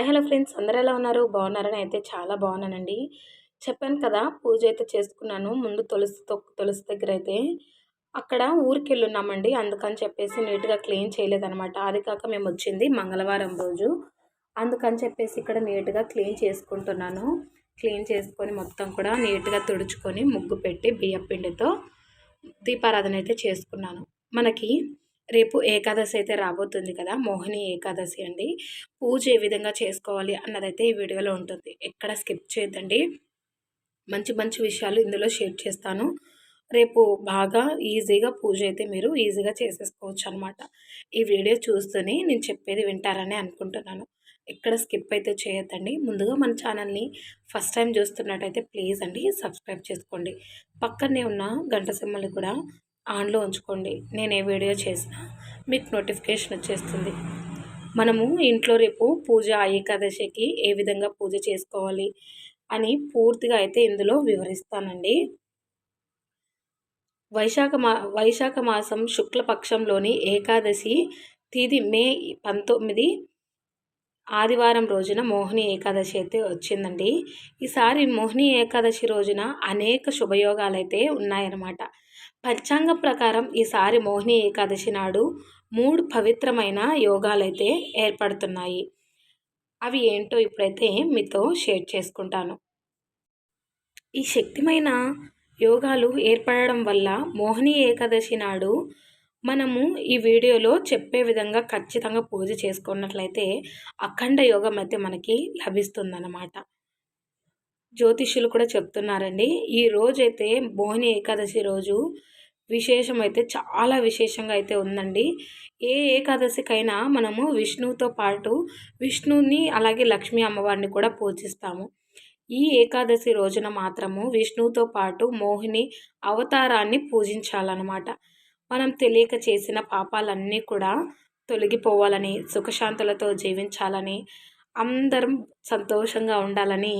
Hi hello friends అందరు ఎలా ఉన్నారు? బాగున్నారని అయితే చాలా బాగున్నానండి. చెప్పాను కదా పూజ అయితే చేసుకున్నాను. ముందు తులసి తులసి దగ్గర అయితే అక్కడ ఊరికి వెళ్ళున్నామండి అందుకని చెప్పేసి నీట్గా క్లీన్ చేయలేదనమాట అది కాక మేము వచ్చింది మంగళవారం రోజు. అందుకని చెప్పేసి ఇక్కడ నీట్గా క్లీన్ చేసుకుంటున్నాను. క్లీన్ చేసుకొని మొత్తం కూడా నీట్గా తుడుచుకొని ముగ్గు పెట్టి బియ్యం పిండితో దీపారాధన అయితే చేసుకున్నాను. మనకి రేపు ఏకాదశి అయితే రాబోతుంది కదా మోహిని ఏకాదశి అండి. పూజ ఏ విధంగా చేసుకోవాలి అన్నదైతే ఈ వీడియోలో ఉంటుంది. ఎక్కడ స్కిప్ చేయొద్దండి. మంచి మంచి విషయాలు ఇందులో షేర్ చేస్తాను. రేపు బాగా ఈజీగా పూజ అయితే మీరు ఈజీగా చేసేసుకోవచ్చు అనమాట ఈ వీడియో చూస్తూనే నేను చెప్పేది వింటారని అనుకుంటున్నాను. ఎక్కడ స్కిప్ అయితే చేయొద్దండి. ముందుగా మన ఛానల్ని ఫస్ట్ టైం చూస్తున్నట్టయితే ప్లీజ్ అండి సబ్స్క్రైబ్ చేసుకోండి. పక్కనే ఉన్న గంట సింహలు కూడా ఆన్లో ఉంచుకోండి. నేను ఏ వీడియో చేసినా మీకు నోటిఫికేషన్ వచ్చేస్తుంది. మనము ఇంట్లో రేపు పూజ ఏకాదశికి ఏ విధంగా పూజ చేసుకోవాలి అని పూర్తిగా అయితే ఇందులో వివరిస్తానండి. వైశాఖ మా వైశాఖ మాసం శుక్లపక్షంలోని ఏకాదశి తేదీ మే పంతొమ్మిది ఆదివారం రోజున మోహిని ఏకాదశి అయితే వచ్చిందండి. ఈసారి మోహిని ఏకాదశి రోజున అనేక శుభయోగాలు అయితే ఉన్నాయన్నమాట. పంచాంగం ప్రకారం ఈసారి మోహిని ఏకాదశి నాడు మూడు పవిత్రమైన యోగాలైతే ఏర్పడుతున్నాయి. అవి ఏంటో ఇప్పుడైతే మీతో షేర్ చేసుకుంటాను. ఈ శక్తిమైన యోగాలు ఏర్పడడం వల్ల మోహిని ఏకాదశి నాడు మనము ఈ వీడియోలో చెప్పే విధంగా ఖచ్చితంగా పూజ చేసుకున్నట్లయితే అఖండ యోగం అయితే మనకి లభిస్తుందన్నమాట. జ్యోతిష్యులు కూడా చెప్తున్నారండి. ఈ రోజైతే మోహిని ఏకాదశి రోజు విశేషం అయితే చాలా విశేషంగా అయితే ఉందండి. ఏ ఏకాదశికైనా మనము విష్ణువుతో పాటు విష్ణువుని అలాగే లక్ష్మీ అమ్మవారిని కూడా పూజిస్తాము. ఈ ఏకాదశి రోజున మాత్రము విష్ణువుతో పాటు మోహిని అవతారాన్ని పూజించాలన్నమాట. మనం తెలియక చేసిన పాపాలన్నీ కూడా తొలగిపోవాలని సుఖశాంతులతో జీవించాలని అందరం సంతోషంగా ఉండాలని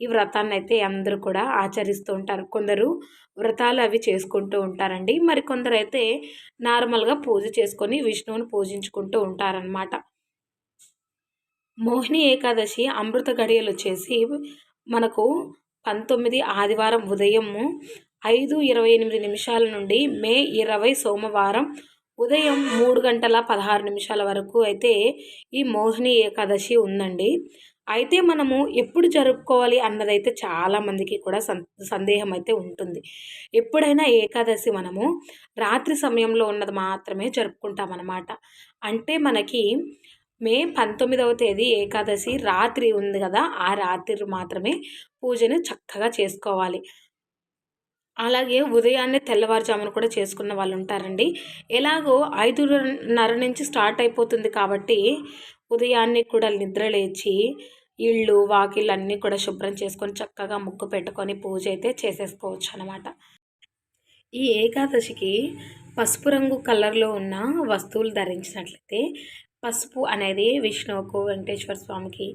ఈ వ్రతాన్ని అయితే అందరూ కూడా ఆచరిస్తూ ఉంటారు. కొందరు వ్రతాలు అవి చేసుకుంటూ ఉంటారండి. మరి కొందరు అయితే నార్మల్గా పూజ చేసుకొని విష్ణువుని పూజించుకుంటూ ఉంటారనమాట మోహిని ఏకాదశి అమృత గడియలు వచ్చేసి మనకు పంతొమ్మిది ఆదివారం ఉదయము ఐదు ఇరవై ఎనిమిది నిమిషాల నుండి మే ఇరవై సోమవారం ఉదయం మూడు గంటల పదహారు నిమిషాల వరకు అయితే ఈ మోహిని ఏకాదశి ఉందండి. అయితే మనము ఎప్పుడు జరుపుకోవాలి అన్నదైతే చాలామందికి కూడా సందేహం అయితే ఉంటుంది. ఎప్పుడైనా ఏకాదశి మనము రాత్రి సమయంలో ఉన్నది మాత్రమే జరుపుకుంటామన్నమాట. అంటే మనకి మే పంతొమ్మిదవ తేదీ ఏకాదశి రాత్రి ఉంది కదా ఆ రాత్రి మాత్రమే పూజను చక్కగా చేసుకోవాలి. అలాగే ఉదయాన్నే తెల్లవారుజామున కూడా చేసుకున్న వాళ్ళు ఉంటారండి ఎలాగో ఐదున్నర నుంచి స్టార్ట్ అయిపోతుంది కాబట్టి ఉదయాన్నే కూడా నిద్ర లేచి ఇళ్ళు వాకిళ్ళు అన్నీ కూడా శుభ్రం చేసుకొని చక్కగా ముక్కు పెట్టుకొని పూజ అయితే చేసేసుకోవచ్చు అనమాట ఈ ఏకాదశికి పసుపు రంగు కలర్లో ఉన్న వస్తువులు ధరించినట్లయితే పసుపు అనేది విష్ణువుకు వెంకటేశ్వర స్వామికి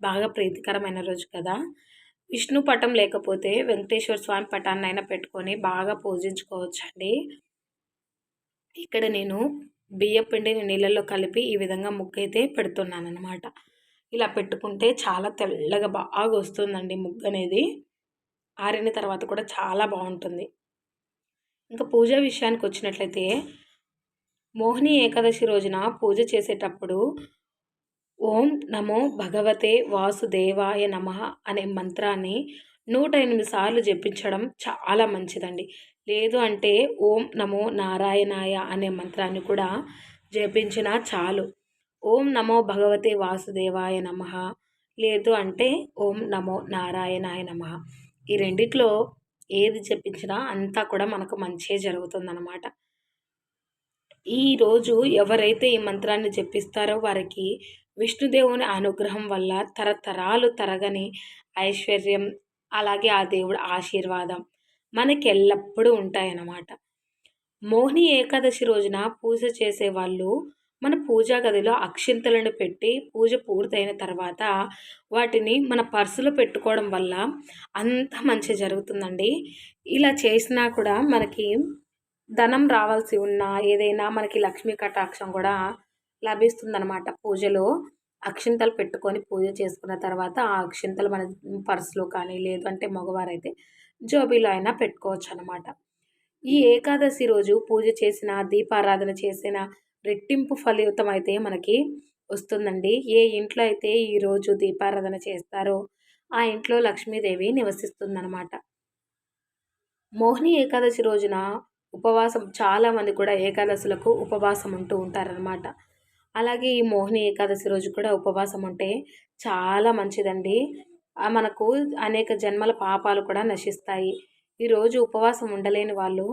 బాగా ప్రీతికరమైన రోజు కదా. విష్ణు పటం లేకపోతే వెంకటేశ్వర స్వామి పటాన్ని అయినా పెట్టుకొని బాగా పూజించుకోవచ్చండి. ఇక్కడ నేను బియ్య పిండిని నీళ్ళల్లో కలిపి ఈ విధంగా ముగ్గు అయితే పెడుతున్నాను అనమాట ఇలా పెట్టుకుంటే చాలా తెల్లగా బాగా వస్తుందండి ముగ్గు అనేది ఆరిన తర్వాత కూడా చాలా బాగుంటుంది. ఇంకా పూజ విషయానికి వచ్చినట్లయితే మోహిని ఏకాదశి రోజున పూజ చేసేటప్పుడు ఓం నమో భగవతే వాసుదేవాయ నమ అనే మంత్రాన్ని నూట ఎనిమిది సార్లు జపించడం చాలా మంచిదండి. లేదు అంటే ఓం నమో నారాయణాయ అనే మంత్రాన్ని కూడా జపించినా చాలు. ఓం నమో భగవతే వాసుదేవాయ నమ. లేదు అంటే ఓం నమో నారాయణాయ నమ. ఈ రెండిట్లో ఏది చెప్పించినా అంతా కూడా మనకు మంచే జరుగుతుందన్నమాట. ఈరోజు ఎవరైతే ఈ మంత్రాన్ని జపిస్తారో వారికి విష్ణుదేవుని అనుగ్రహం వల్ల తరతరాలు తరగని ఐశ్వర్యం అలాగే ఆ దేవుడు ఆశీర్వాదం మనకి ఎల్లప్పుడూ ఉంటాయన్నమాట. మోహిని ఏకాదశి రోజున పూజ చేసే వాళ్ళు మన పూజా గదిలో అక్షింతలను పెట్టి పూజ పూర్తయిన తర్వాత వాటిని మన పర్సులో పెట్టుకోవడం వల్ల అంత మంచి జరుగుతుందండి. ఇలా చేసినా కూడా మనకి ధనం రావాల్సి ఉన్నా ఏదైనా మనకి లక్ష్మీ కటాక్షం కూడా లభిస్తుందన్నమాట. పూజలో అక్షింతలు పెట్టుకొని పూజ చేసుకున్న తర్వాత ఆ అక్షింతలు మన పర్సులో కానీ లేదంటే మగవారైతే జోబీలో అయినా పెట్టుకోవచ్చు అనమాట ఈ ఏకాదశి రోజు పూజ చేసిన దీపారాధన చేసిన రెట్టింపు ఫలితం అయితే మనకి వస్తుందండి. ఏ ఇంట్లో అయితే ఈరోజు దీపారాధన చేస్తారో ఆ ఇంట్లో లక్ష్మీదేవి నివసిస్తుందన్నమాట. మోహిని ఏకాదశి రోజున ఉపవాసం చాలామంది కూడా ఏకాదశులకు ఉపవాసం ఉంటూ ఉంటారనమాట అలాగే ఈ మోహిని ఏకాదశి రోజు కూడా ఉపవాసం ఉంటే చాలా మంచిదండి. మనకు అనేక జన్మల పాపాలు కూడా నశిస్తాయి. ఈరోజు ఉపవాసం ఉండలేని వాళ్ళు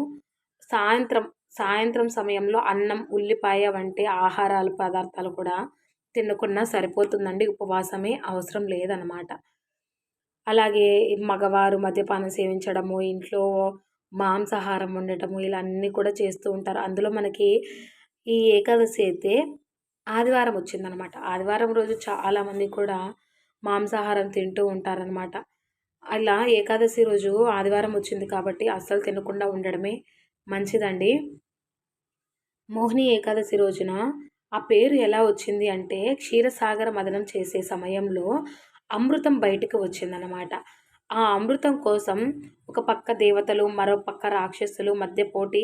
సాయంత్రం సాయంత్రం సమయంలో అన్నం ఉల్లిపాయ వంటి ఆహారాలు పదార్థాలు కూడా తినకున్నా సరిపోతుందండి. ఉపవాసమే అవసరం లేదన్నమాట. అలాగే మగవారు మద్యపానం సేవించడము ఇంట్లో మాంసాహారం ఉండటము ఇలా అన్నీ కూడా చేస్తూ ఉంటారు. అందులో మనకి ఈ ఏకాదశి అయితే ఆదివారం వచ్చిందనమాట. ఆదివారం రోజు చాలామంది కూడా మాంసాహారం తింటూ ఉంటారనమాట. అలా ఏకాదశి రోజు ఆదివారం వచ్చింది కాబట్టి అస్సలు తినకుండా ఉండడమే మంచిదండి. మోహిని ఏకాదశి రోజున ఆ పేరు ఎలా వచ్చింది అంటే క్షీరసాగర మదనం చేసే సమయంలో అమృతం బయటకు వచ్చిందనమాట. ఆ అమృతం కోసం ఒక పక్క దేవతలు మరో పక్క రాక్షసులు మధ్య పోటీ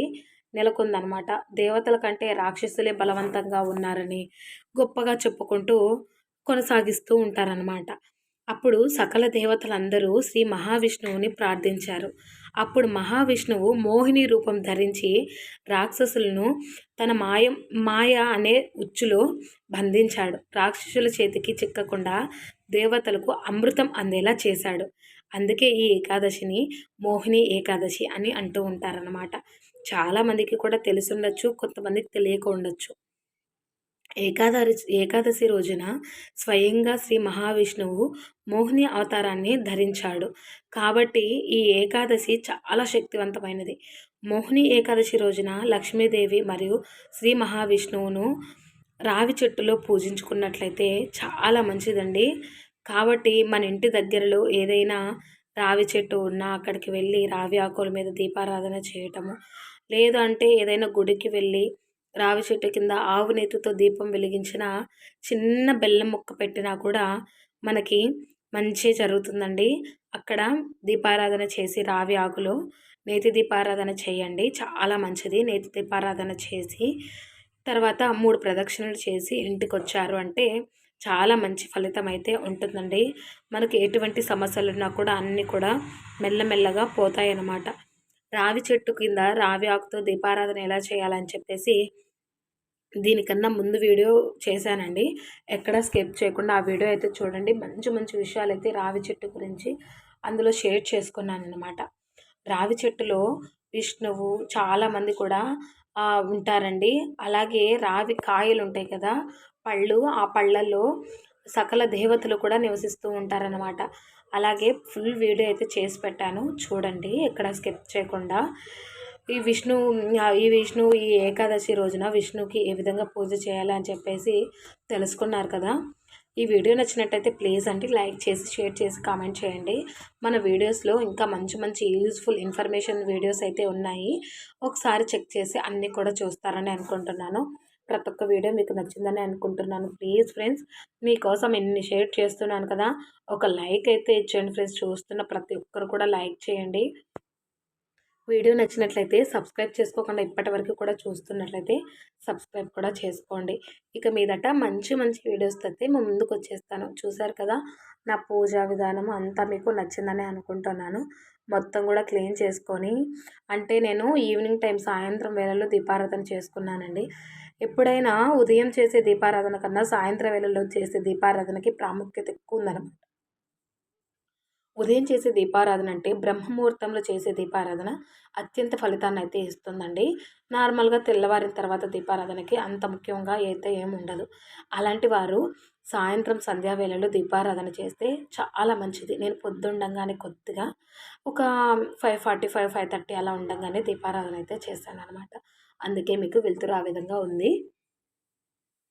నెలకొందనమాట దేవతల కంటే రాక్షసులే బలవంతంగా ఉన్నారని గొప్పగా చెప్పుకుంటూ కొనసాగిస్తూ ఉంటారనమాట అప్పుడు సకల దేవతలందరూ శ్రీ మహావిష్ణువుని ప్రార్థించారు. అప్పుడు మహావిష్ణువు మోహిని రూపం ధరించి రాక్షసులను తన మాయం మాయ అనే ఉచ్చులో బంధించాడు. రాక్షసుల చేతికి చిక్కకుండా దేవతలకు అమృతం అందేలా చేశాడు. అందుకే ఈ ఏకాదశిని మోహిని ఏకాదశి అని అంటూ ఉంటారనమాట చాలామందికి కూడా తెలుసుండొచ్చు కొంతమందికి తెలియక ఉండొచ్చు ఏకాదశి ఏకాదశి రోజున స్వయంగా శ్రీ మహావిష్ణువు మోహిని అవతారాన్ని ధరించాడు. కాబట్టి ఈ ఏకాదశి చాలా శక్తివంతమైనది. మోహిని ఏకాదశి రోజున లక్ష్మీదేవి మరియు శ్రీ మహావిష్ణువును రావి చెట్టులో పూజించుకున్నట్లయితే చాలా మంచిదండి. కాబట్టి మన ఇంటి దగ్గరలో ఏదైనా రావి చెట్టు ఉన్నా అక్కడికి వెళ్ళి రావి ఆకుల మీద దీపారాధన చేయటము లేదు అంటే ఏదైనా గుడికి వెళ్ళి రావి చెట్టు కింద ఆవు నేతితో దీపం వెలిగించిన చిన్న బెల్లం ముక్క పెట్టినా కూడా మనకి మంచి జరుగుతుందండి. అక్కడ దీపారాధన చేసి రావి ఆకులో నేతి దీపారాధన చేయండి. చాలా మంచిది. నేతి దీపారాధన చేసి తర్వాత మూడు ప్రదక్షిణలు చేసి ఇంటికి వచ్చారు అంటే చాలా మంచి ఫలితం అయితే ఉంటుందండి. మనకి ఎటువంటి సమస్యలు ఉన్నా కూడా అన్నీ కూడా మెల్లమెల్లగా పోతాయి అన్నమాట రావి చెట్టు కింద రావి ఆకుతో దీపారాధన ఎలా చేయాలని చెప్పేసి దీనికన్నా ముందు వీడియో చేశానండి. ఎక్కడ స్కిప్ చేయకుండా ఆ వీడియో అయితే చూడండి. మంచి మంచి విషయాలు అయితే రావి చెట్టు గురించి అందులో షేర్ చేసుకున్నాను అనమాట రావి చెట్టులో విష్ణువు చాలామంది కూడా ఉంటారండి. అలాగే రావి కాయలు ఉంటాయి కదా పళ్ళు ఆ పళ్ళల్లో సకల దేవతలు కూడా నివసిస్తూ ఉంటారనమాట అలాగే ఫుల్ వీడియో అయితే చేసి పెట్టాను. చూడండి ఎక్కడ స్కిప్ చేయకుండా. ఈ విష్ణు ఈ విష్ణు ఈ ఏకాదశి రోజున విష్ణుకి ఏ విధంగా పూజ చేయాలి అని చెప్పేసి తెలుసుకున్నారు కదా. ఈ వీడియో నచ్చినట్టయితే ప్లీజ్ అంటే లైక్ చేసి షేర్ చేసి కామెంట్ చేయండి. మన వీడియోస్లో ఇంకా మంచి మంచి యూజ్ఫుల్ ఇన్ఫర్మేషన్ వీడియోస్ అయితే ఉన్నాయి. ఒకసారి చెక్ చేసి అన్నీ కూడా చూస్తారని అనుకుంటున్నాను. ప్రతి ఒక్క వీడియో మీకు నచ్చిందని అనుకుంటున్నాను. ప్లీజ్ ఫ్రెండ్స్ మీకోసం ఎన్ని షేర్ చేస్తున్నాను కదా. ఒక లైక్ అయితే ఇచ్చేయండి ఫ్రెండ్స్ చూస్తున్న ప్రతి ఒక్కరు కూడా లైక్ చేయండి. వీడియో నచ్చినట్లయితే సబ్స్క్రైబ్ చేసుకోకుండా ఇప్పటి వరకు కూడా చూస్తున్నట్లయితే సబ్స్క్రైబ్ కూడా చేసుకోండి. ఇక మీదట మంచి మంచి వీడియోస్ అయితే మేము ముందుకు వచ్చేస్తాను. చూసారు కదా నా పూజా విధానం అంతా మీకు నచ్చిందని అనుకుంటున్నాను. మొత్తం కూడా క్లీన్ చేసుకొని అంటే నేను ఈవినింగ్ టైం సాయంత్రం వేళలో దీపారాధన చేసుకున్నానండి. ఎప్పుడైనా ఉదయం చేసే దీపారాధన కన్నా సాయంత్రం వేళల్లో చేసే దీపారాధనకి ప్రాముఖ్యత ఎక్కువ ఉందన్నమాట. ఉదయం చేసే దీపారాధన అంటే బ్రహ్మముహూర్తంలో చేసే దీపారాధన అత్యంత ఫలితాన్ని అయితే ఇస్తుందండి. నార్మల్గా తెల్లవారిన తర్వాత దీపారాధనకి అంత ముఖ్యంగా అయితే ఏమి ఉండదు. అలాంటి వారు సాయంత్రం సంధ్యావేళలో దీపారాధన చేస్తే చాలా మంచిది. నేను పొద్దుండగానే కొద్దిగా ఒక five forty five five thirty అలా ఉండగానే దీపారాధన అయితే చేశాను అనమాట అందుకే మీకు వెళ్తురు ఆ విధంగా ఉంది.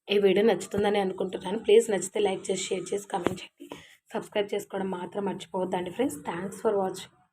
ఈ వీడియో నచ్చుతుందని అనుకుంటున్నాను. ప్లీజ్ నచ్చితే లైక్ చేసి షేర్ చేసి కామెంట్ చేయండి. సబ్స్క్రైబ్ చేసుకోవడం మాత్రం మర్చిపోవద్దండి ఫ్రెండ్స్. Thanks for watching.